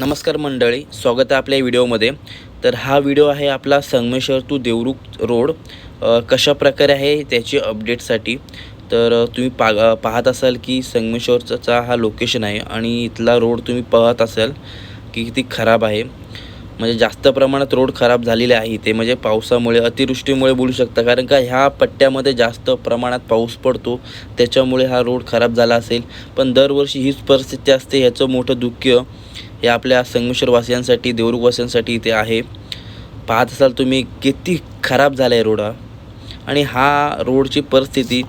नमस्कार मंडळी स्वागत आहे आपल्या व्हिडिओमध्ये. तर हा व्हिडिओ आहे आपला संगमेश्वर टू देवरुख रोड. कशा प्रकारे आहे त्याची अपडेटसाठी. तर तुम्ही पा पाहत असाल की संगमेश्वरचा हा लोकेशन आहे आणि इथला रोड तुम्ही पाहत असाल की किती खराब आहे. म्हणजे जास्त प्रमाणात रोड खराब झालेले आहे ते म्हणजे पावसामुळे अतिवृष्टीमुळे बोलू शकता. कारण का ह्या पट्ट्यामध्ये जास्त प्रमाणात पाऊस पडतो. त्याच्यामुळे हा रोड खराब झाला असेल. पण दरवर्षी हीच परिस्थिती असते. ह्याचं मोठं दुःख हे आपल्या संगमेश्वरवासियांसाठी देवरुखवासियांसाठी इथे आहे. पाहत असाल तुम्ही किती खराब झाला आहे रोड आणि हा रोडची परिस्थिती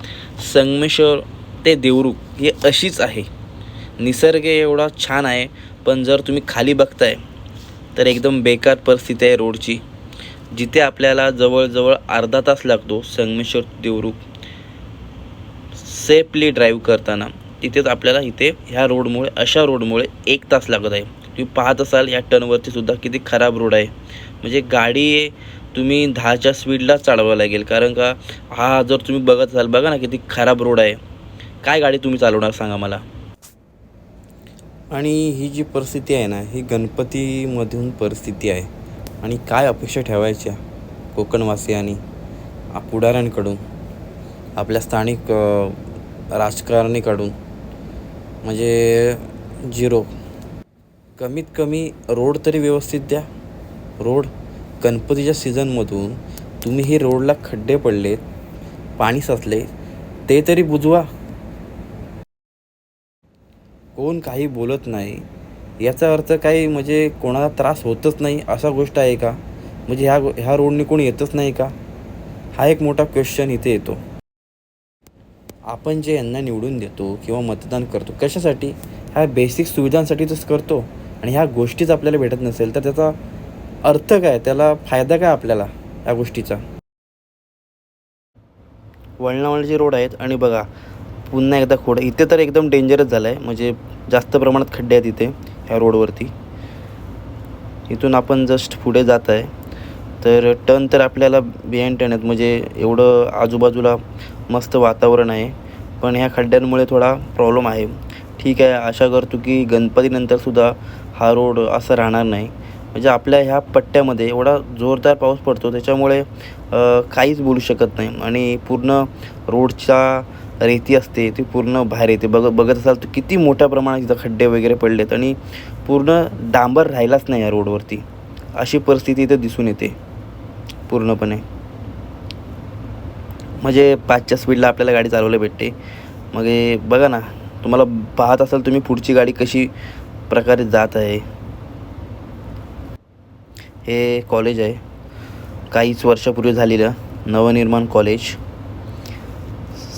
संगमेश्वर ते देवरुख ही अशीच आहे. निसर्ग एवढा छान आहे पण जर तुम्ही खाली बघताय तर एकदम बेकार परिस्थिती आहे रोडची. जिथे आपल्याला जवळजवळ अर्धा तास लागतो संगमेश्वर देवरुख सेफली ड्राईव्ह करताना. तिथेच आपल्याला इथे ह्या रोडमुळे अशा रोडमुळे एक तास लागत आहे. तुम्ही पाहत असाल या टर्नवरती सुद्धा किती खराब रोड आहे. म्हणजे गाडी तुम्ही दहाच्या स्पीडला चालवावं लागेल. कारण का हा जर तुम्ही बघत असाल बघा ना किती खराब रोड आहे. काय गाडी तुम्ही चालवणार सांगा मला. आणि ही जी परिस्थिती आहे ना ही गणपतीमधून परिस्थिती आहे. आणि काय अपेक्षा ठेवायच्या कोकणवासियांनी पुढाऱ्यांकडून आपल्या स्थानिक राजकारणीकडून? म्हणजे झिरो. कमीत कमी रोड तरी व्यवस्थित द्या. रोड गणपतीच्या सीझनमधून तुम्ही हे रोडला खड्डे पडलेत पाणी साचले ते तरी बुजवा. कोण काही बोलत नाही याचा अर्थ काही म्हणजे कोणाला त्रास होतच नाही असा गोष्ट आहे का? म्हणजे ह्या ह्या रोडने कोणी येतच नाही का? हा एक मोठा क्वेश्चन इथे येतो. आपण जे यांना निवडून देतो किंवा मतदान करतो कशासाठी? ह्या बेसिक सुविधांसाठीच करतो. आणि ह्या गोष्टीच आपल्याला भेटत नसेल तर त्याचा अर्थ काय? त्याला फायदा काय आपल्याला या गोष्टीचा? वळणावळचे रोड आहेत आणि बघा पुन्हा एकदा खोड. इथे तर एकदम डेंजरस झालं आहे म्हणजे जास्त प्रमाणात खड्डे आहेत इथे ह्या रोडवरती. इथून आपण जस्ट पुढे जात आहे तर टर्न तर आपल्याला बियाण टर्न आहेत. म्हणजे एवढं आजूबाजूला मस्त वातावरण आहे. पण ह्या खड्ड्यांमुळे थोडा प्रॉब्लेम आहे. ठीक आहे आशा करतो की गणपतीनंतरसुद्धा हा रोड असा राहणार नाही. म्हणजे आपल्या ह्या पट्ट्यामध्ये एवढा जोरदार पाऊस पडतो त्याच्यामुळे काहीच बोलू शकत नाही. आणि पूर्ण रोडच्या रेती असते ती पूर्ण बाहेर येते. बघ बघत असाल तर किती मोठ्या प्रमाणात इथं खड्डे वगैरे पडलेत आणि पूर्ण डांबर राहिलाच नाही या रोडवरती. अशी परिस्थिती इथं दिसून येते पूर्णपणे. म्हणजे पाचच्या स्पीडला आपल्याला गाडी चालवली भेटते. मग बघा ना तुम्हाला पाहत असाल तुम्ही पुढची गाडी कशी प्रकारे जात आहे. हे कॉलेज आहे. काहीच वर्षापूर्वी झालेलं नवनिर्माण कॉलेज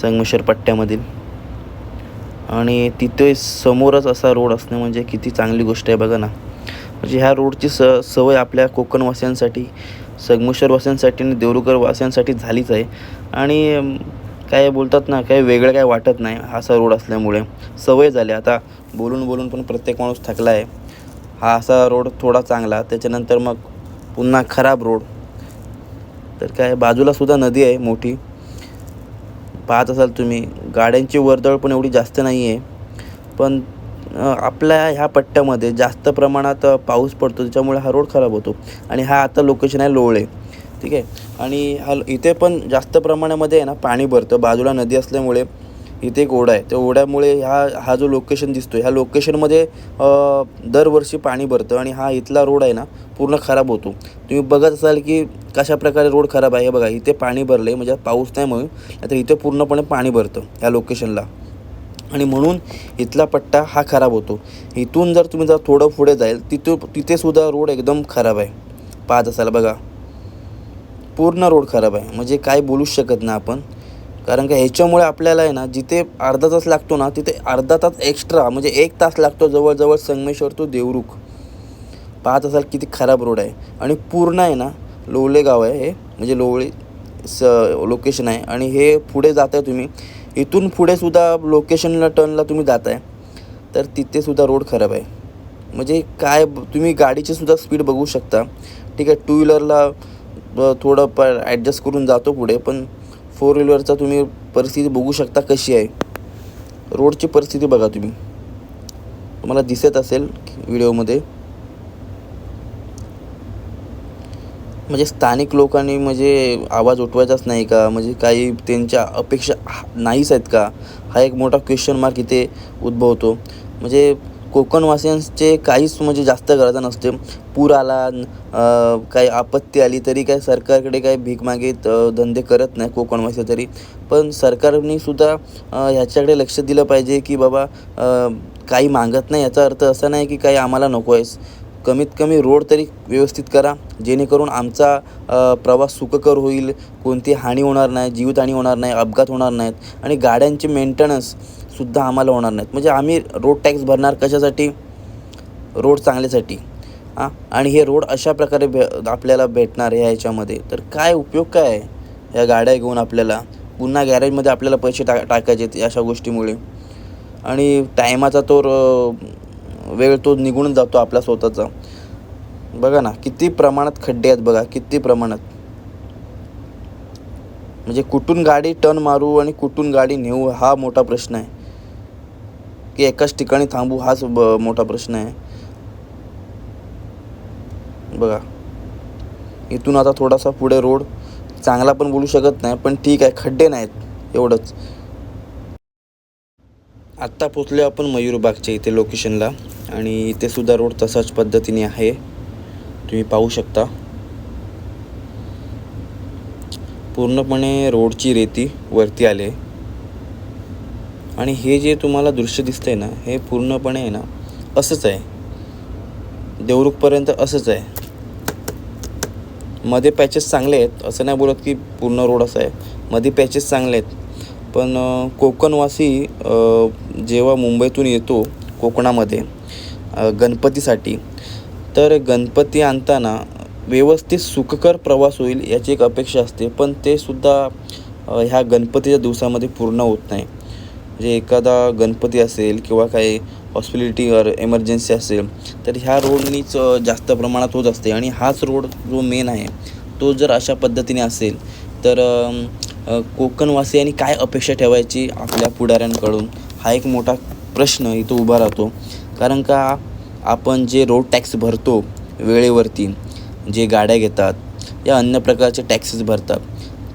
संगमेश्वर पट्ट्यामधील. आणि तिथे समोरच असा रोड असणं म्हणजे किती चांगली गोष्ट आहे बघा ना. म्हणजे ह्या रोडची स सवय आपल्या कोकणवासियांसाठी संगमेश्वरवासियांसाठी आणि देवरुखरवासियांसाठी झालीच आहे. आणि काय बोलतात ना काही वेगळं काय वाटत नाही असा रोड असल्यामुळे. सवय झाली. आता बोलून बोलून पण प्रत्येक माणूस थकला आहे हा असा रोड थोडा चांगला. त्याच्यानंतर मग पुन्हा खराब रोड तर काय बाजूलासुद्धा नदी आहे मोठी. पाहत असाल तुम्ही गाड्यांची वर्दळ पण एवढी जास्त नाही आहे पण आपल्या ह्या पट्ट्यामध्ये जास्त प्रमाणात पाऊस पडतो. त्याच्यामुळे हा रोड खराब होतो. आणि हा आता लोकेशन आहे लोळे. ठीक आहे? आणि हा इथे पण जास्त प्रमाणामध्ये आहे ना पाणी भरतं. बाजूला नदी असल्यामुळे इथे एक ओढा आहे. त्या ओढ्यामुळे ह्या हा जो लोकेशन दिसतो ह्या लोकेशनमध्ये दरवर्षी पाणी भरतं आणि हा इथला रोड आहे ना पूर्ण खराब होतो. तुम्ही बघत असाल की कशा प्रकारे रोड खराब आहे. हे बघा इथे पाणी भरलं आहे म्हणजे पाऊस नाही म्हणून तर इथे पूर्णपणे पाणी भरतं ह्या लोकेशनला आणि म्हणून इथला पट्टा हा खराब होतो. इथून जर तुम्ही जर थोडं पुढे जाईल तिथं तिथेसुद्धा रोड एकदम खराब आहे. पाहत असाल बघा. पूर्ण रोड खराब आहे. म्हणजे काय बोलूच शकत नाही आपण. कारण का ह्याच्यामुळे आपल्याला आहे ना जिथे अर्धा तास लागतो ना तिथे अर्धा तास एक्स्ट्रा म्हणजे एक तास लागतो जवळजवळ संगमेश्वर तो देवरुख. पाहत असाल किती खराब रोड आहे. आणि पूर्ण आहे ना लोवळे गाव आहे हे. म्हणजे लोवळे स लोकेशन आहे. आणि हे पुढे जात आहे तुम्ही. इथून पुढे सुद्धा लोकेशनला टर्नला तुम्ही जात आहे तर तिथेसुद्धा रोड खराब आहे. म्हणजे काय तुम्ही गाडीची सुद्धा स्पीड बघू शकता. ठीक आहे टू व्हीलरला थोडं प ॲडजस्ट करून जातो पुढे पण फोर व्हीलरचा तुम्ही परिस्थिती बघू शकता कशी आहे. रोडची परिस्थिती बघा तुम्ही. तुम्हाला दिसत असेल व्हिडिओमध्ये. म्हणजे स्थानिक लोकांनी म्हणजे आवाज उठवायचाच नाही का? म्हणजे काही त्यांच्या अपेक्षा नाहीच आहेत का? हा एक मोठा क्वेश्चन मार्क इथे उद्भवतो. म्हणजे कोकणवासियांचे काहीच म्हणजे जास्त गरजा नसते. पूर आला काही आपत्ती आली तरी काय सरकारकडे काही भीक मागेत धंदे करत नाही कोकणवासी तरी. पण सरकारने सुद्धा ह्याच्याकडे लक्ष दिलं पाहिजे की बाबा काही मागत नाही. याचा अर्थ असा नाही की काही आम्हाला नको आहेस. कमीत कमी रोड तरी व्यवस्थित करा. जेणेकरून आमचा प्रवास सुखकर होईल. कोणती हानी होणार नाही जीवितहानी होणार नाही अपघात होणार नाहीत. आणि गाड्यांचे सुद्धा आम्हाला होणार नाहीत. म्हणजे आम्ही रोड टॅक्स भरणार कशासाठी? रोड चांगल्यासाठी. हां? आणि हे रोड अशा प्रकारे भे आपल्याला भेटणार ह्या ह्याच्यामध्ये तर काय उपयोग काय आहे? या गाड्या घेऊन आपल्याला? पुन्हा गॅरेजमध्ये आपल्याला पैसे टा टाकायचे आहेत अशा गोष्टीमुळे. आणि टायमाचा तो वेळ तो निघून जातो आपला स्वतःचा. बघा ना किती प्रमाणात खड्डे आहेत बघा किती प्रमाणात. म्हणजे कुठून गाडी टर्न मारू आणि कुठून गाडी नेऊ हा मोठा प्रश्न आहे. की एकाच ठिकाणी थांबू हाच ब मोठा प्रश्न आहे. बघा. इथून आता थोडासा पुढे रोड चांगला पण बोलू शकत नाही पण ठीक आहे खड्डे नाहीत एवढंच. आत्ता पोचलो आपण मयूरबागच्या इथे लोकेशनला आणि इथे सुद्धा रोड तसाच पद्धतीने आहे. तुम्ही पाहू शकता. पूर्णपणे रोडची रेती वरती आले आणि हे जे तुम्हाला दृश्य दिसतंय ना हे पूर्णपणे आहे ना असंच आहे. देवरुखपर्यंत असंच आहे. मध्ये पॅचेस चांगले आहेत असं नाही बोलत की पूर्ण रोड असा आहे. मध्ये पॅचेस चांगले आहेत. पण कोकणवासी जेव्हा मुंबईतून येतो कोकणामध्ये गणपतीसाठी तर गणपती आणताना व्यवस्थित सुखकर प्रवास होईल याची एक अपेक्षा असते. पण ते सुद्धा ह्या गणपतीच्या दिवसामध्ये पूर्ण होत नाही. म्हणजे एखादा गणपती असेल किंवा काही हॉस्पिटॅलिटी एमर्जन्सी असेल तर ह्या रोडनीच जास्त प्रमाणात होत असते. आणि हाच रोड जो मेन आहे तो जर अशा पद्धतीने असेल तर कोकणवासियांनी काय अपेक्षा ठेवायची आपल्या पुढाऱ्यांकडून? हा एक मोठा प्रश्न इथं उभा राहतो. कारण का आपण जे रोड टॅक्स भरतो वेळेवरती जे गाड्या घेतात या अन्य प्रकारचे टॅक्सेस भरतात.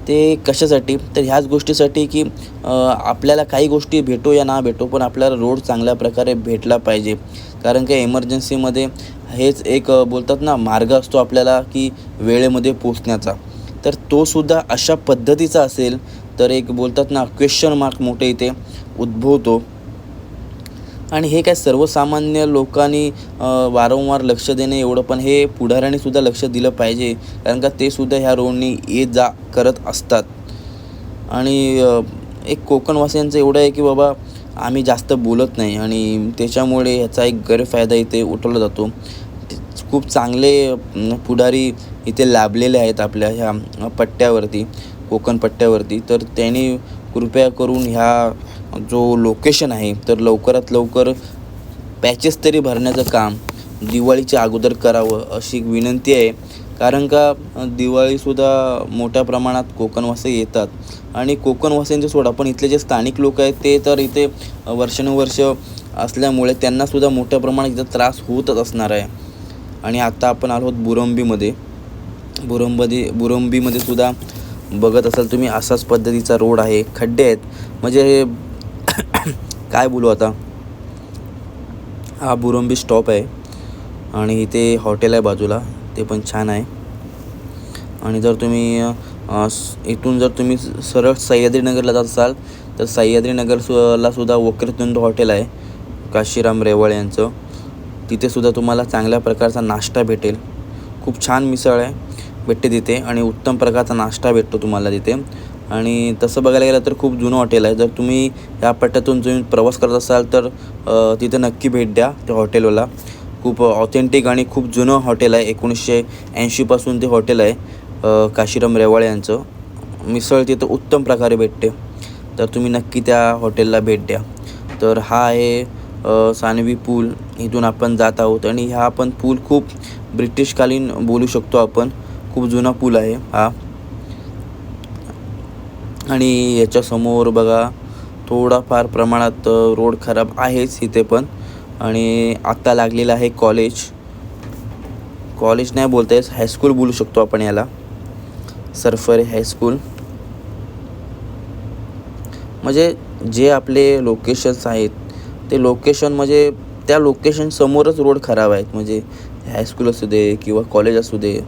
ते कशासाठी? तर ह्याच गोष्टीसाठी की आपल्याला काही गोष्टी भेटो या ना भेटो पण आपल्याला रोड चांगल्या प्रकारे भेटला पाहिजे. कारण की एमर्जन्सीमध्ये हेच एक बोलतात ना मार्ग असतो आपल्याला की वेळेमध्ये पोचण्याचा तर तो सुद्धा अशा पद्धतीचा असेल तर एक बोलतात ना क्वेश्चन मार्क मोठे इथे उद्भवतो. आणि हे काय सर्वसामान्य लोकांनी वारंवार लक्ष देणे एवढं पण हे पुढाऱ्याने सुद्धा लक्ष दिलं पाहिजे. कारण का ते सुद्धा ह्या रोडनी ये जा करत असतात. आणि एक कोकणवासियांचं एवढं आहे की बाबा आम्ही जास्त बोलत नाही आणि त्याच्यामुळे ह्याचा एक गैरफायदा इथे उठवला जातो. खूप चांगले पुढारी इथे लाभलेले आहेत आपल्या ह्या पट्ट्यावरती कोकण पट्ट्यावरती. तर त्यांनी कृपया करून ह्या जो लोकेशन आहे तर लवकरात लवकर पॅचेस तरी भरण्याचं काम दिवाळीच्या अगोदर करावं अशी एक विनंती आहे. कारण का दिवाळीसुद्धा मोठ्या प्रमाणात कोकणवासी येतात. आणि कोकणवासींचे सोडा पण इथले जे स्थानिक लोक आहेत ते तर इथे वर्षानुवर्ष असल्यामुळे त्यांनासुद्धा मोठ्या प्रमाणात इथं त्रास होतच असणार आहे. आणि आता आपण आलो आहोत बुरंबीमध्ये. बुरंबदी बुरंबीमध्ये सुद्धा बघत असाल तुम्ही असाच पद्धतीचा रोड आहे खड्डे आहेत. म्हणजे काय बोलू आता? हा बुरंबी स्टॉप आहे. आणि इथे हॉटेल आहे बाजूला. ते पण छान आहे. आणि जर तुम्ही इथून जर तुम्ही सरळ सह्याद्रीनगरला जात असाल तर सह्याद्रीनगर सु ला सुद्धा वक्रतुंड हॉटेल आहे. काशीराम रेवळ यांचं. तिथेसुद्धा तुम्हाला चांगल्या प्रकारचा नाश्ता भेटेल. खूप छान मिसळ आहे. भेटते तिथे. आणि उत्तम प्रकारचा नाश्ता भेटतो तुम्हाला तिथे. आणि तसं बघायला गेलं तर खूप जुनं हॉटेल आहे. जर तुम्ही या पट्ट्यातून तुम्ही प्रवास करत असाल तर तिथं तिथे नक्की भेट द्या त्या हॉटेलला खूप ऑथेंटिक आणि खूप जुनं हॉटेल आहे. एकोणीसशे ऐंशीपासून ते हॉटेल आहे काशीराम रेवाळे यांचं. मिसळ तिथं उत्तम प्रकारे भेटते. तर तुम्ही नक्की त्या हॉटेलला भेट द्या. तर हा आहे सानवी पूल. इथून आपण जात आहोत आणि हा पण पूल खूप ब्रिटिशकालीन बोलू शकतो आपण. खूप जुना पूल आहे हा. आणि याच्यासमोर बघा थोडाफार प्रमाणात रोड खराब आहेच इथे पण. आणि आत्ता लागलेलं आहे कॉलेज. कॉलेज नाही बोलता येत हायस्कूल बोलू शकतो आपण याला. सरफरे हायस्कूल म्हणजे जे आपले लोकेशन्स आहेत ते लोकेशन म्हणजे त्या लोकेशनसमोरच रोड खराब आहेत. म्हणजे हायस्कूल असू दे किंवा कॉलेज असू दे.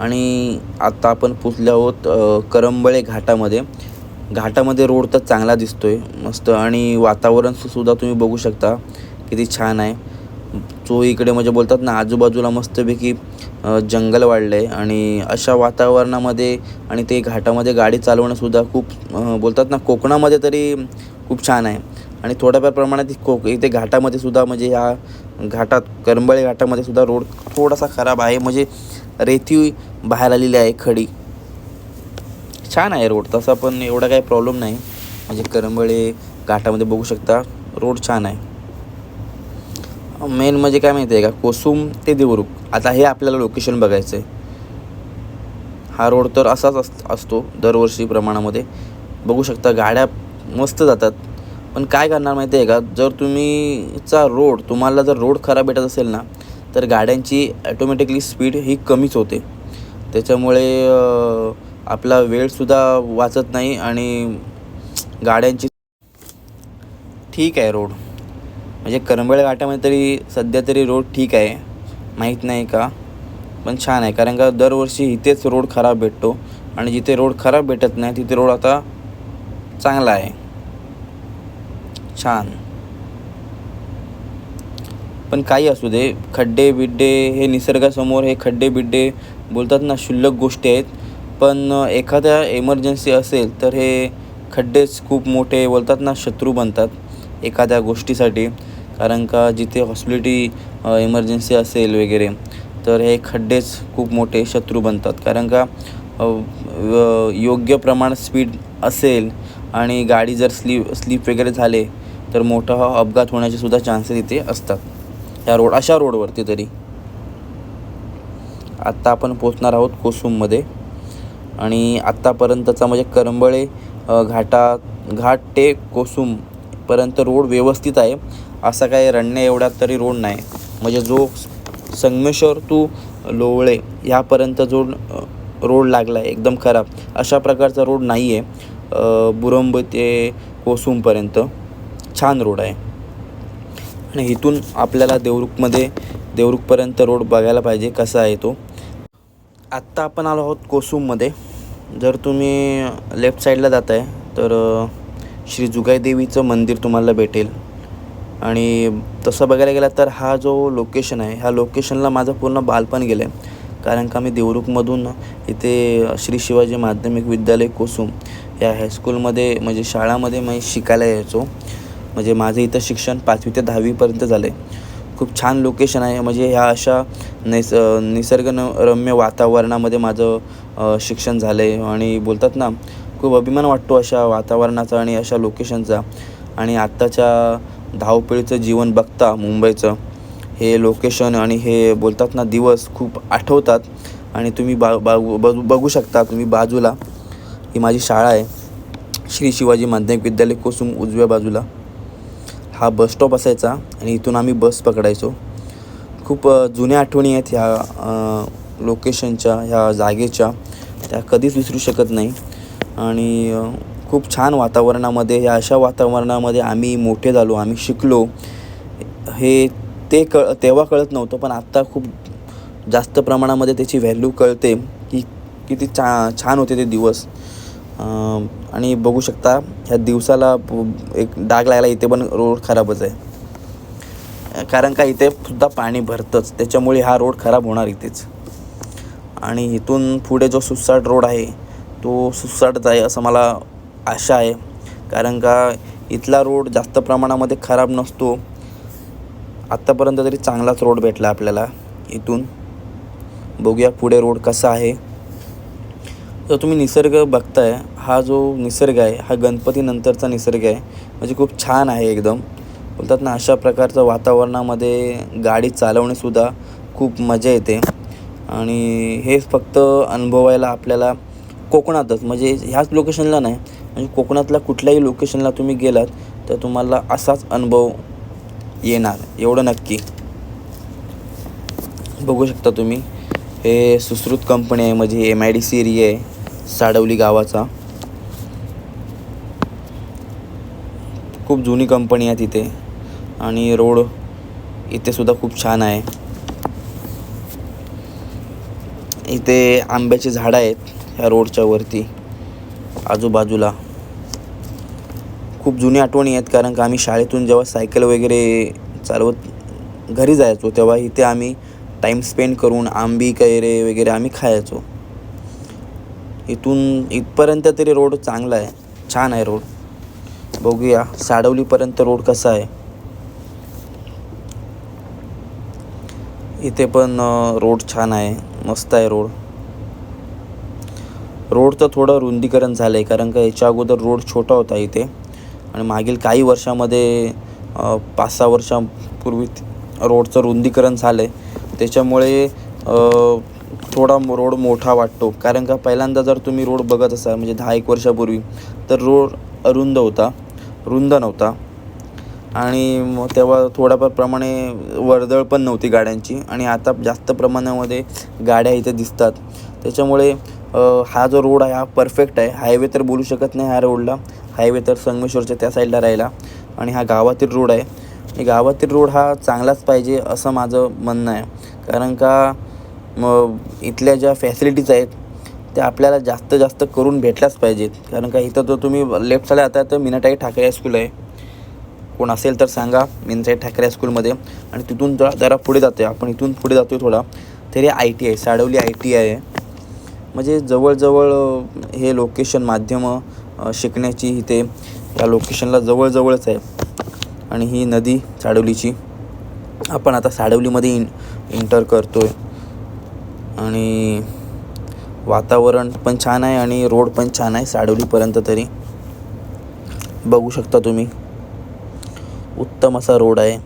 आणि आता आपण पोचले आहोत करंबळे घाटामध्ये. घाटामध्ये रोड तर चांगला दिसतो आहे मस्त आणि वातावरण सुद्धा तुम्ही बघू शकता किती छान आहे. जो इकडे म्हणजे बोलतात ना आजूबाजूला मस्तपैकी जंगल वाढलं आहे आणि अशा वातावरणामध्ये आणि ते घाटामध्ये गाडी चालवणंसुद्धा खूप बोलतात ना कोकणामध्ये तरी खूप छान आहे. आणि थोड्याफार प्रमाणात कोक इथे घाटामध्ये सुद्धा म्हणजे ह्या घाटात करंबळे घाटामध्ये सुद्धा रोड थोडासा खराब आहे. म्हणजे रेती बाहेर आलेली आहे खडी. छान आहे रोड. तसा पण एवढा काही प्रॉब्लेम नाही. म्हणजे करंबळे घाटामध्ये बघू शकता रोड छान आहे. मेन म्हणजे काय माहिती आहे का? कोसुम ते देवरुख. आता हे आपल्याला लोकेशन बघायचं आहे हा रोड तर असाच अस असतो दरवर्षी प्रमाणामध्ये. बघू शकता गाड्या मस्त जातात. पण काय करणार माहिती आहे का? जर तुम्ही चा रोड तुम्हाला जर रोड खराब भेटत असेल ना तर गाड्यांची ॲटोमॅटिकली स्पीड ही कमीच होते. त्याच्यामुळे आपला वेळसुद्धा वाचत नाही आणि गाड्यांची ठीक आहे रोड म्हणजे करंबळ घाटामध्ये तरी सध्या तरी रोड ठीक आहे. माहीत नाही का? पण छान आहे. कारण का दरवर्षी इथेच रोड खराब भेटतो. आणि जिथे रोड खराब भेटत नाही तिथे रोड आता चांगला आहे. छान. पण काही असू दे. खड्डे बिड्डे हे निसर्गासमोर हे खड्डे बिड्डे बोलतात ना क्षुल्लक गोष्टी आहेत. पण एखाद्या एमर्जन्सी असेल तर हे खड्डेच खूप मोठे बोलतात ना शत्रू बनतात एखाद्या गोष्टीसाठी. कारण का जिथे हॉस्पिटली इमर्जन्सी असेल वगैरे तर हे खड्डेच खूप मोठे शत्रू बनतात. कारण का योग्य प्रमाणात स्पीड असेल आणि गाडी जर स्लीप स्लीप वगैरे झाले तर मोठा अपघात होण्याचे सुद्धा चान्सेस इथे असतात. या रोड अशा रोडवरती तरी. आत्ता आपण पोचणार आहोत कोसुममध्ये. आणि आत्तापर्यंतचा म्हणजे करंबळे घाटा घाट ते कोसुमपर्यंत रोड व्यवस्थित आहे. असा काही रण्या एवढा तरी रोड नाही. म्हणजे जो संगमेश्वर टू लोवळे ह्यापर्यंत जो रोड लागला आहे एकदम खराब अशा प्रकारचा रोड नाही आहे बुरंब ते कोसुमपर्यंत छान रोड आहे. इथून आपल्याला देवरुखमध्ये देवरुखपर्यंत रोड बघायला पाहिजे कसा आहे तो. आत्ता आपण आलो आहोत कोसुममध्ये. जर तुम्ही लेफ्ट साईडला जात आहे तर श्री जुगाई देवीचं मंदिर तुम्हाला भेटेल. आणि तसं बघायला गेलं तर हा जो लोकेशन आहे ह्या लोकेशनला माझं पूर्ण बालपण गेलं आहे कारण का मी देवरुखमधून इथे श्री शिवाजी माध्यमिक विद्यालय कोसुम या हायस्कूलमध्ये म्हणजे शाळामध्ये मी शिकायला यायचो. म्हणजे माझं इथं शिक्षण पाचवी ते दहावीपर्यंत झालं आहे खूप छान लोकेशन आहे. म्हणजे ह्या अशा नैस निसर्गरम्य वातावरणामध्ये माझं शिक्षण झालं आहे आणि बोलतात ना खूप अभिमान वाटतो अशा वातावरणाचा आणि अशा लोकेशनचा आणि आत्ताच्या धावपळीचं जीवन बघता मुंबईचं हे लोकेशन आणि हे बोलतात ना दिवस खूप आठवतात. आणि तुम्ही बा बा बघू बघू शकता तुम्ही बाजूला ही माझी शाळा आहे. श्री शिवाजी माध्यमिक विद्यालय कोसुम उजव्या बाजूला. हा बस स्टॉप असायचा आणि इथून आम्ही बस पकडायचो. खूप जुन्या आठवणी आहेत ह्या लोकेशनच्या ह्या जागेच्या. त्या कधीच विसरू शकत नाही. आणि खूप छान वातावरणामध्ये ह्या अशा वातावरणामध्ये आम्ही मोठे झालो आम्ही शिकलो. हे ते कळ तेव्हा कळत नव्हतं पण आत्ता खूप जास्त प्रमाणामध्ये त्याची व्हॅल्यू कळते की किती चा छान होते ते दिवस. आणि बघू शकता ह्या दिवसाला एक डाग लागला इथे पण रोड खराबच आहे. कारण का इथे सुद्धा पाणी भरतंच त्याच्यामुळे हा रोड खराब होणार इथेच. आणि इथून पुढे जो सुसाट रोड आहे तो सुसाटच आहे असं मला आशा आहे. कारण का इथला रोड जास्त प्रमाणामध्ये खराब नसतो. आत्तापर्यंत तरी चांगलाच रोड भेटला आपल्याला इथून. बघूया पुढे रोड कसा आहे. जर तुम्ही निसर्ग बघताय हा जो निसर्ग आहे हा गणपतीनंतरचा निसर्ग आहे म्हणजे खूप छान आहे एकदम. बोलतात ना अशा प्रकारचं वातावरणामध्ये गाडी चालवणेसुद्धा खूप मजा येते. आणि हे फक्त अनुभवायला आपल्याला कोकणातच म्हणजे ह्याच लोकेशनला नाही म्हणजे कोकणातल्या कुठल्याही लोकेशनला तुम्ही गेलात तर तुम्हाला असाच अनुभव येणार एवढं नक्की. बघू शकता तुम्ही. हे सुश्रुत कंपनी आहे म्हणजे M I D C area आहे. साडवली गावाचा. खूप जुनी कंपनी आहे तिथे. आणि रोड इथे सुद्धा खूप छान आहे. इथे आंब्याची झाडं आहेत ह्या रोडच्या वरती आजूबाजूला. खूप जुनी आठवणी आहेत कारण का आम्ही शाळेतून जेव्हा सायकल वगैरे चालवत घरी जायचो तेव्हा इथे आम्ही टाईम स्पेंड करून आंबी कैरे वगैरे आम्ही खायचो. इथून इथपर्यंत तरी रोड चांगला आहे. छान आहे रोड. बघूया साडवलीपर्यंत रोड कसा आहे. इथे पण रोड छान आहे. मस्त आहे रोड. रोडचं थोडं रुंदीकरण झालं आहे कारण का याच्या अगोदर रोड छोटा होता इथे. आणि मागील काही वर्षामध्ये पाच सहा वर्षापूर्वी रोडचं रुंदीकरण झालं आहे त्याच्यामुळे थोडा रोड मोठा वाटतो. कारण का पहिल्यांदा जर तुम्ही रोड बघत असाल म्हणजे दहा एक वर्षापूर्वी तर रोड अरुंद होता रुंद नव्हता. आणि मग तेव्हा थोड्याफार प्रमाणे वर्दळ पण नव्हती गाड्यांची. आणि आता जास्त प्रमाणामध्ये गाड्या इथे दिसतात. त्याच्यामुळे हा जो रोड आहे हा परफेक्ट आहे. हायवे तर बोलू शकत नाही ह्या रोडला हायवे तर संगमेश्वरच्या त्या साईडला राहिला. आणि हा गावातील रोड आहे. गावातील रोड हा चांगलाच पाहिजे असं माझं म्हणणं आहे. कारण का मग इथल्या ज्या फॅसिलिटीज आहेत त्या आपल्याला जास्त जास्त करून भेटल्याच पाहिजेत. कारण का इथं जर तुम्ही लेफ्ट साईड आता तर मीनाताई ठाकरे हायस्कूल आहे. कोण असेल तर सांगा मीनाताई ठाकरे हायस्कूलमध्ये आणि तिथून जरा जरा पुढे जातो आपण. इथून पुढे जातो थोडा. तरी आय टी आहे साडवली आय टी आहे. म्हणजे जवळजवळ हे लोकेशन माध्यमं शिकण्याची इथे या लोकेशनला जवळजवळच आहे. आणि ही नदी साडवलीची. आपण आता साडवलीमध्ये इन इंटर करतो आहे आणि वातावरण पण छान आहे आणि रोड पण छान आहे साडवलीपर्यंत तरी. बघू शकता तुम्ही. उत्तम असा रोड आहे.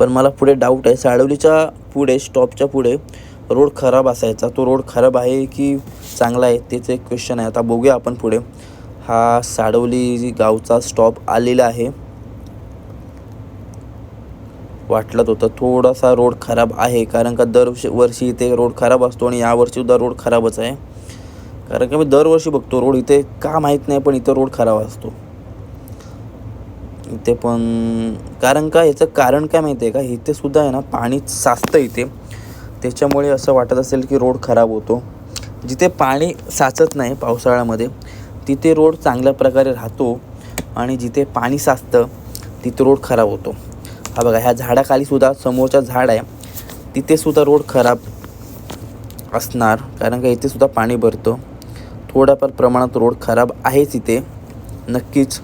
पण मला पुढे डाऊट आहे. साडवलीच्या पुढे स्टॉपच्या पुढे रोड खराब असायचा. तो रोड खराब आहे की चांगला आहे तेच एक क्वेश्चन आहे. आता बघूया आपण पुढे. हा साडवली गावचा स्टॉप आलेला आहे. वाटलंच होतं. थोडासा रोड खराब आहे. कारण का दरवर्षी वर्षी इथे रोड खराब असतो आणि यावर्षीसुद्धा रोड खराबच आहे. कारण का मी दरवर्षी बघतो रोड इथे का माहीत नाही पण इथं रोड खराब असतो. इथे पण कारण का याचं कारण काय माहिती आहे का? इथे सुद्धा आहे ना पाणी साचतं इथे. त्याच्यामुळे असं वाटत असेल की रोड खराब होतो. जिथे पाणी साचत नाही पावसाळ्यामध्ये तिथे रोड चांगल्या प्रकारे राहतो आणि जिथे पाणी साचतं तिथे रोड खराब होतो. हा बघा ह्या झाडाखाली सुद्धा समोरचा झाड आहे. तिथे सुद्धा रोड खराब असणार कारण का इथे सुद्धा पाणी भरतो. थोड्याफार प्रमाणात रोड खराब आहेच इथे नक्कीच.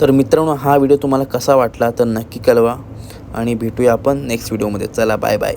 तर मित्रांनो हा व्हिडिओ तुम्हाला कसा वाटला तर नक्की कळवा. आणि भेटूया आपण नेक्स्ट व्हिडिओमध्ये चला बाय बाय